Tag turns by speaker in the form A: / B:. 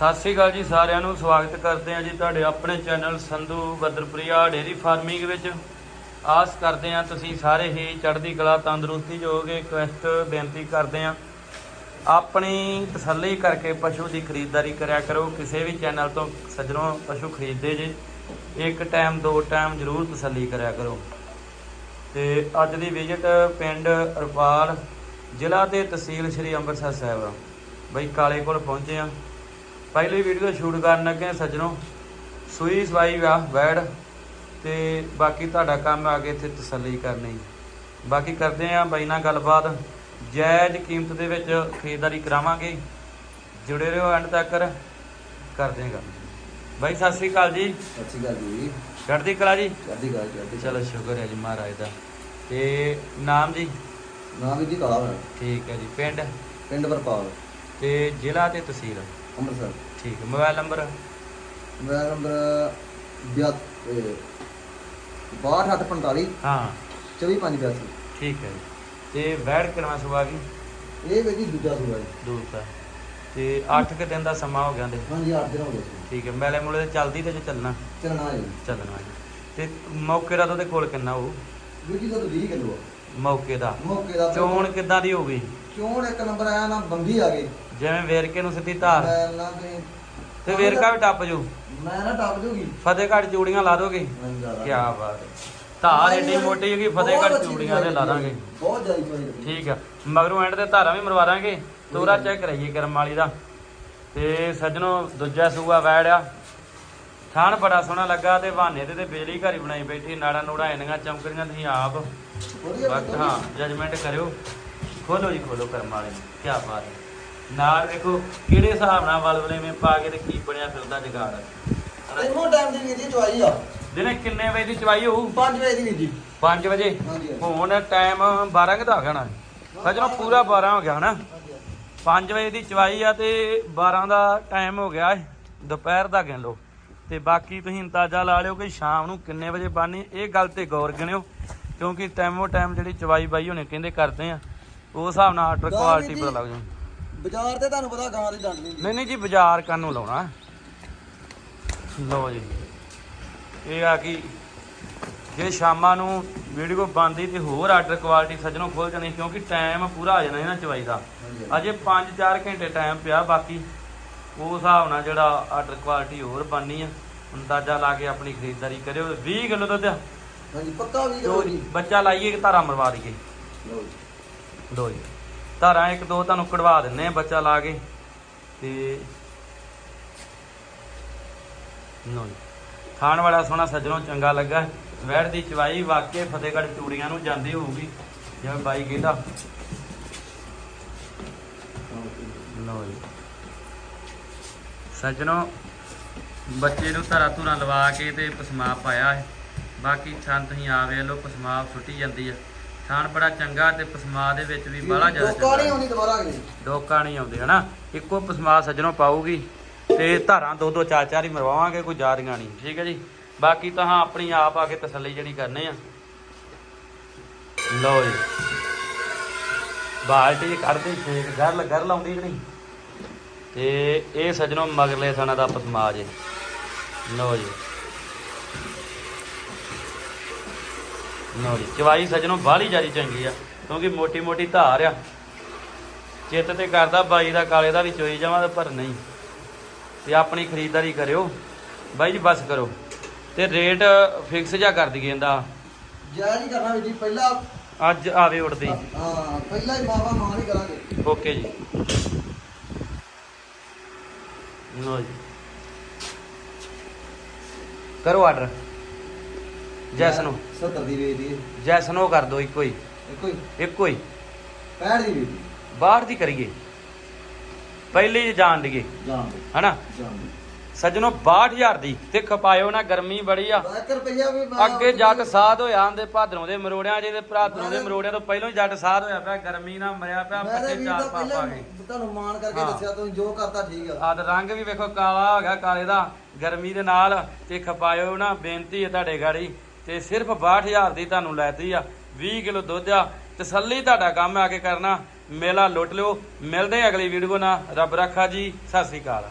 A: ਸਤਿ ਸ਼੍ਰੀ ਅਕਾਲ ਜੀ, ਸਾਰਿਆਂ ਨੂੰ ਸਵਾਗਤ ਕਰਦੇ ਹਾਂ ਜੀ ਤੁਹਾਡੇ ਆਪਣੇ channel Sandhu Badarpriya dairy farming ਵਿੱਚ। ਆਸ ਕਰਦੇ ਹਾਂ ਤੁਸੀਂ ਸਾਰੇ ਹੀ ਚੜ੍ਹਦੀ ਕਲਾ ਤੰਦਰੁਸਤੀ ਜੋਗੇ ਰਿਕਵੈਸਟ ਬੇਨਤੀ ਕਰਦੇ ਹਾਂ। ਆਪਣੀ ਤਸੱਲੀ ਕਰਕੇ ਪਸ਼ੂ ਦੀ ਖਰੀਦਦਾਰੀ ਕਰਿਆ ਕਰੋ, ਕਿਸੇ ਵੀ ਚੈਨਲ ਤੋਂ ਸੱਜਣੋਂ ਪਸ਼ੂ ਖਰੀਦਦੇ ਜੇ, ਇੱਕ ਟਾਈਮ, ਦੋ ਟਾਈਮ ਜ਼ਰੂਰ ਤਸੱਲੀ ਕਰਿਆ ਕਰੋ। ਤੇ ਅੱਜ ਦੀ ਵਿਜ਼ਿਟ ਪਿੰਡ ਰਪਾਲ ਜ਼ਿਲ੍ਹਾ ਤੇ ਤਹਿਸੀਲ ਸ੍ਰੀ ਅੰਮ੍ਰਿਤਸਰ ਸਾਹਿਬ ਬਈ ਕਾਲੇ ਕੋਲ ਪਹੁੰਚੇ ਆ ਪਹਿਲੀ ਵੀਡੀਓ ਸ਼ੂਟ ਕਰਨ ਲੱਗੇ ਸੱਜਣੋ। ਸੂਈ ਸਵਾਈ ਆ ਵੈੜ। ਤੇ ਬਾਕੀ ਤੁਹਾਡਾ ਕੰਮ ਆ ਕੇ ਇੱਥੇ ਤਸੱਲੀ ਕਰਨੀ। ਬਾਕੀ ਕਰਦੇ ਆ ਬਾਈ ਨਾਲ ਗੱਲਬਾਤ। ਜਾਇਜ਼ ਕੀਮਤ ਦੇ ਵਿੱਚ ਖਰੀਦਦਾਰੀ ਕਰਾਵਾਂਗੇ। ਜੁੜੇ ਰਹੋ ਐਂਡ ਤੱਕ। ਕਰਦੇ ਹਾਂ ਗੱਲ। ਬਾਈ ਸਤਿ ਸ੍ਰੀ ਅਕਾਲ ਜੀ।
B: ਸਤਿ ਸ਼੍ਰੀ ਅਕਾਲ ਜੀ।
A: ਚੜ੍ਹਦੀ ਕਲਾ ਜੀ?
B: ਚੜ੍ਹਦੀ ਗੱਲ ਚੜ੍ਹਦੀ
A: ਚਲੋ ਸ਼ੁਕਰ ਹੈ ਜੀ ਮਹਾਰਾਜ ਦਾ। ਤੇ ਨਾਮ ਜੀ?
B: ਨਾਮ ਜੀ ਕਾਲਾ
A: ਠੀਕ ਹੈ ਜੀ ਪਿੰਡ?
B: ਪਿੰਡ ਵਰਪਾਲ।
A: ਤੇ ਜ਼ਿਲ੍ਹਾ ਤੇ ਤਹਿਸੀਲ?
B: ਅੰਮ੍ਰਿਤਸਰ।
A: ਠੀਕ ਹੈ ਮੋਬਾਈਲ ਨੰਬਰ?
B: ਮੇਰਾ ਨੰਬਰ 62845
A: ਹਾਂ।
B: 24582
A: ਠੀਕ ਹੈ ਜੀ। ਤੇ ਵੈੜ ਕਿੰਨਾ ਸੁਆ ਗਈ
B: ਇਹ ਵੀ ਜੀ ਦੂਜਾ ਸੂਆ ਜੀ।
A: ਦੂਰ ਦਾ ਤੇ 8 ਕਿ ਦਿਨ ਦਾ ਸਮਾਂ ਹੋ ਗਿਆ ਦੇ।
B: ਹਾਂਜੀ 8 ਦਿਨ ਹੋ ਗਏ ਸੀ।
A: ਠੀਕ ਹੈ ਮੈਲੇ ਮੁਲੇ ਤੇ ਚੱਲਦੀ ਤੇ ਜੇ ਚੱਲਣਾ?
B: ਜੀ।
A: ਚੱਲਣਾ ਜੀ। ਤੇ ਮੌਕੇ ਦਾ ਤਾਂ ਉਹਦੇ ਕੋਲ ਕਿੰਨਾ ਹੋਊ?
B: ਵੀਰ ਜੀ ਦਾ 20 ਕਿਲੋ
A: ਮੌਕੇ ਦਾ।
B: ਮੌਕੇ ਦਾ
A: ਚੋਣ ਕਿੱਦਾਂ ਦੀ ਹੋ ਗਈ?
B: ਚੋਣ ਇੱਕ ਨੰਬਰ ਆਇਆ ਨਾ ਬੰਗੀ ਆ ਗਈ
A: ਜਿਵੇਂ ਵੇਰਕੇ ਨੂੰ ਸਿੱਧੀ ਧਾਰ।
B: ਮੈਂ ਨਾ ਤੇ।
A: ਤੇ ਵੇਰਕਾ ਵੀ ਟੱਪ ਜੂ।
B: ਮੈਂ ਨਾ ਟੱਪ ਜੂਗੀ।
A: ਫਤਿਹਗੜ੍ਹ ਚੂੜੀਆਂ ਲਾ ਦੋਗੇ। ਕੀ ਬਾਤ ਹੈ। ਧਾਰ ਏਡੀ ਮੋਟੀ ਹੈਗੀ
B: ਬਹੁਤ
A: ਫਤਿਹਗੜ੍ਹ ਚੂੜੀਆਂ ਦੇ ਲਾ ਦਾਂਗੇ।
B: ਬਹੁਤ ਜ਼ਿਆਦਾ ਚੋਈ
A: ਠੀਕ ਆ। ਮਗਰੋਂ ਐਂਡ ਤੇ ਧਾਰਾਂ ਵੀ ਮਰਵਾ ਦਾਂਗੇ। ਤੋਰਾ ਚੈੱਕ ਕਰਾਈਏ ਕਰਮ ਵਾਲੀ ਦਾ। ਤੇ ਸੱਜਣੋ ਦੂਜਾ ਸੂਆ ਵੈੜ ਆ। ਥਾਣ ਬੜਾ ਸੋਹਣਾ ਲੱਗਾ ਤੇ ਬਹਾਨੇ ਤੇ ਤੇ ਬੇਲੀ ਘਰੀ ਬਣਾਈ ਬੈਠੀ। ਨਾੜਾ ਨੂੜਾ ਇੰਨੀਆਂ ਚਮਕਰੀਆਂ ਤੁਸੀਂ ਆਪ। ਬਾਕੀ ਹਾਂ ਜਜਮੈਂਟ ਕਰਿਓ। ਖੋਲੋ ਜੀ ਖੋਲੋ ਕਰਮ ਵਾਲੇ। ਕੀ ਬਾਤ ਹੈ। ਨਾਲ ਵੇਖੋ ਕਿਹੜੇ ਹਿਸਾਬ ਨਾਲ ਵਲਵਲੇ ਮੇ ਪਾ ਕੇ ਤੇ ਕੀ ਬਣਿਆ ਫਿਰਦਾ ਜਗਾੜ?
B: ਤੈਨੂੰ ਟਾਈਮ ਦੀ ਵੀਰ ਜੀ ਚਵਾਈ ਆ।
A: ਦਿਨੇ ਕਿੰਨੇ ਵਜੇ ਦੀ ਚਵਾਈ ਹੋਊ?
B: 5 ਵਜੇ ਦੀ ਵੀਰ ਜੀ
A: 5 ਵਜੇ?
B: ਹਾਂਜੀ।
A: ਹੁਣ ਟਾਈਮ 12 ਕੁ ਦਾ ਹੋ ਗਿਆ ਨਾ। ਸੱਜਣੋ ਪੂਰਾ 12 ਹੋ ਗਿਆ ਨਾ 5 ਵਜੇ ਦੀ ਚਵਾਈ ਆ ਤੇ 12 ਦਾ ਟਾਈਮ ਹੋ ਗਿਆ ਏ। ਦੁਪਹਿਰ ਦਾ ਗਿਣ ਲਓ। ਤੇ ਬਾਕੀ ਤੁਸੀਂ ਅੰਦਾਜ਼ਾ ਲਾ ਲਿਓ ਕਿ ਸ਼ਾਮ ਨੂੰ ਕਿੰਨੇ ਵਜੇ ਬਾਨੀ ਇਹ ਗੱਲ ਤੇ ਗੌਰ ਗਿਣਿਓ। ਕਿਉਂਕਿ ਟਾਈਮੋ ਟਾਈਮ ਜਿਹੜੀ ਚਵਾਈ ਬਾਈ ਹੁਣੇ ਕਹਿੰਦੇ ਕਰਦੇ ਆ। ਉਸ ਹਿਸਾਬ ਨਾਲ ਆਰਡਰ
B: ਗਾਂ
A: ਕੁਆਲਿਟੀ ਪਤਾ ਲੱਗ ਜੂ
B: ਬਾਜ਼ਾਰ ਤੇ ਤੁਹਾਨੂੰ ਪਤਾ ਗਾਂ ਦੀ ਡੰਡ ਨਹੀਂ
A: ਨਹੀਂ ਨਹੀਂ ਜੀ ਬਾਜ਼ਾਰ ਕੰਨ ਨੂੰ ਲਾਉਣਾ। ਲਓ ਜੀ। ਇਹ ਆ ਕਿ ਜੇ ਸ਼ਾਮਾਂ ਨੂੰ ਵੀਡੀਓ ਬੰਦੀ ਤੇ ਹੋਰ ਆਰਡਰ ਕੁਆਲਿਟੀ ਸੱਜਣੋਂ ਖੋਲ ਜਾਣੀ ਕਿਉਂਕਿ ਟਾਈਮ ਪੂਰਾ ਆ ਜਾਣਾ ਇਹਨਾਂ ਚਵਾਈ ਦਾ। ਅਜੇ 5-4 ਘੰਟੇ ਟਾਈਮ ਪਿਆ ਬਾਕੀ। ਉਸ ਹਿਸਾਬ ਨਾਲ ਜਿਹੜਾ ਆਰਡਰ ਕੁਆਲਿਟੀ ਹੋਰ ਬਣਨੀ ਆ। ਅੰਦਾਜ਼ਾ ਲਾ ਕੇ ਆਪਣੀ ਖਰੀਦਦਾਰੀ ਕਰਿਓ। 20 ਕਿਲੋ ਦੁੱਧ ਆ।
B: ਹਾਂਜੀ ਪੱਕਾ ਵੀ
A: ਲਓ ਜੀ ਬੱਚਾ ਲਾਈਏ ਕਿ ਧਾਰਾ ਮਰਵਾ ਦਈਏ?
B: ਲਓ ਜੀ।
A: ਲਓ ਜੀ। ਧਾਰਾਂ ਇੱਕ ਦੋ ਤੁਹਾਨੂੰ ਕਢਵਾ ਦਿੰਨੇ ਆ ਬੱਚਾ ਲਾ ਕੇ। ਤੇ ਲਓ ਖਾਣ ਵਾਲਾ ਸੋਹਣਾ ਸੱਜਣੋਂ ਚੰਗਾ ਲੱਗਾ। ਵੈੜ ਦੀ ਚਵਾਈ ਵਾਕਿਆ ਫਤਿਹਗੜ੍ਹ ਚੂੜੀਆਂ ਨੂੰ ਜਾਂਦੀ ਹੋਊਗੀ ਜਿਵੇਂ ਬਾਈ ਕਹਿੰਦਾ। ਲਓ ਜੀ। ਸੱਜਣੋ ਬੱਚੇ ਨੂੰ ਧਰਾ ਧੁਰਾ ਲਵਾ ਕੇ ਤੇ ਪਸਮਾ ਪਾਇਆ ਹੈ। ਬਾਕੀ ਥਾਂ ਤੁਸੀਂ ਆ ਵੇਖ ਲਓ ਪਸਮਾ ਫੁੱਟੀ ਜਾਂਦੀ ਆ। ਥਾਣ ਬੜਾ ਚੰਗਾ ਤੇ ਪਸਮਾ ਦੇ ਵਿੱਚ ਵੀ ਬੜਾ ਜ਼ਿਆਦਾ
B: ਲੋਕਾਂ ਨਹੀਂ
A: ਚੰਗਾ
B: ਆਉਣੀ ਦੁਬਾਰਾ ਗਈ
A: ਡੋਕਾ ਨਹੀਂ ਆਉਂਦੇ ਹਨਾ? ਇੱਕੋ ਪਸਮਾ ਸੱਜਣੋਂ ਪਾਊਗੀ ਤੇ ਧਾਰਾਂ ਦੋ ਦੋ ਚਾਰ ਚਾਰ ਹੀ ਮਰਵਾਵਾਂਗੇ ਕੋਈ ਜਾਰੀਆਂ ਨਹੀਂ ਠੀਕ ਹੈ ਜੀ? ਬਾਕੀ ਤਾਂ ਹਾਂ ਆਪਣੀ ਆਪ ਆ ਕੇ ਤਸੱਲੀ ਜਿਹੜੀ ਕਰਨੇ ਆ। ਲਓ ਜੀ। ਬਾਲਟੀ ਕਰਦੇ ਛੇਕ ਗਰ ਗਰ ਲਾਉਂਦੀ ਕਿ ਨਹੀਂ? ਤੇ ਇਹ ਸੱਜਣੋਂ ਮਗਰਲੇ ਸਣਾ ਦਾ ਪਸਮਾ ਜੀ। ਲਓ ਜੀ। ਚਵਾਈ ਸੱਜਣੋਂ ਬਾਹਲੀ ਜਿਆਦੀ ਚੰਗੀ ਆ ਕਿਉਂਕਿ ਮੋਟੀ ਮੋਟੀ ਧਾਰ ਆ। ਚਿੱਤ ਤੇ ਕਰਦਾ ਬਾਈ ਦਾ ਕਾਲੇ ਦਾ ਵੀ ਚੋਈ ਜਾਵਾਂ ਪਰ ਨਹੀਂ। ਤੇ ਆਪਣੀ ਖਰੀਦਦਾਰੀ ਕਰਿਓ ਬਾਈ ਜੀ ਬਸ ਕਰੋ। ਤੇ ਰੇਟ ਫਿਕਸ ਜਾ ਕਰ ਦਈਏ ਇਹਦਾ।
B: ਜੈ ਨਹੀਂ ਕਰਨਾ ਵੀ ਜੀ ਪਹਿਲਾਂ
A: ਅੱਜ ਆਵੇ ਉੜਦੀ
B: ਹਾਂ ਪਹਿਲਾਂ ਹੀ ਮਾਵਾ ਮਾਂ ਨਹੀਂ ਕਰਾਂਗੇ।
A: ਓਕੇ ਜੀ। ਲੋ ਜੀ। ਕਰੋ ਆਰਡਰ। ਜੈਸਨ ਨੂੰ
B: 70 ਦੀ ਵੇਚ ਦੀ
A: ਜੈਸਨ ਉਹ ਕਰ ਦਿਓ ਇੱਕੋ ਹੀ।
B: ਇੱਕੋ ਹੀ?
A: ਇੱਕੋ ਹੀ।
B: 65 ਦੀ ਵੇਚ ਦੀ
A: ਬਾਹਰ ਦੀ ਕਰੀਏ। ਪਹਿਲੇ ਹੀ ਜਾਣ ਲਈਏ
B: ਜਾਣ ਦੇ।
A: ਹਨਾ?
B: ਜਾਣ ਦੇ।
A: ਸੱਜਣੋ 62000 ਦੀ। ਤੇ ਖਪਾਇਓ ਨਾ ਗਰਮੀ ਬੜੀ ਆ।
B: 1 ਰੁਪਈਆ ਵੀ ਮੈਂ-
A: ਅੱਗੇ ਜੱਟ ਸਾਧ ਹੋਇਆ ਆਂਦੇ ਭਾਦਰੋਂ ਦੇ ਮਰੋੜਿਆਂ ਜੇ ਤੇ ਭਾਦਰੋਂ ਦੇ ਮਰੋੜਿਆਂ ਤੋਂ ਪਹਿਲਾਂ ਹੀ ਜੱਟ ਸਾਧ ਹੋਇਆ ਪਿਆ। ਗਰਮੀ ਨਾਲ ਮਰਿਆ ਪਿਆ
B: ਮੈਂ ਤਾਂ
A: ਪੱਠੇ
B: ਵੀਰ
A: ਚਾਰ
B: ਦਾ
A: ਪਾ ਪਾ
B: ਪਹਿਲਾਂ
A: ਕੇ
B: ਤੁਹਾਨੂੰ ਮਾਣ ਕਰਕੇ
A: ਹਾਂ।
B: ਦੱਸਿਆ ਤੁਸੀਂ ਜੋ ਕਰਤਾ ਠੀਕ ਆ।
A: ਆਹ ਤੇ ਰੰਗ ਵੀ ਵੇਖੋ ਕਾਲਾ ਹੋ ਗਿਆ ਕਾਲੇ ਦਾ। ਗਰਮੀ ਦੇ ਨਾਲ ਤੇ ਖਪਾਇਓ ਨਾ ਬੇਨਤੀ ਹੈ ਤੁਹਾਡੇ ਗਾੜੀ। ਤੇ ਸਿਰਫ 62000 ਦੀ ਤੁਹਾਨੂੰ ਲੈਤੀ ਆ 20 ਕਿਲੋ ਦੁੱਧ ਆ, ਤਸੱਲੀ ਤੁਹਾਡਾ ਕੰਮ ਆ ਕੇ ਕਰਨਾ। ਮੇਲਾ ਲੁੱਟ ਲਿਓ। ਮਿਲਦੇ ਅਗਲੀ ਵੀਡੀਓ ਨਾਲ। ਰੱਬ ਰੱਖਾ ਜੀ। ਸਤਿ ਸ੍ਰੀ ਅਕਾਲ।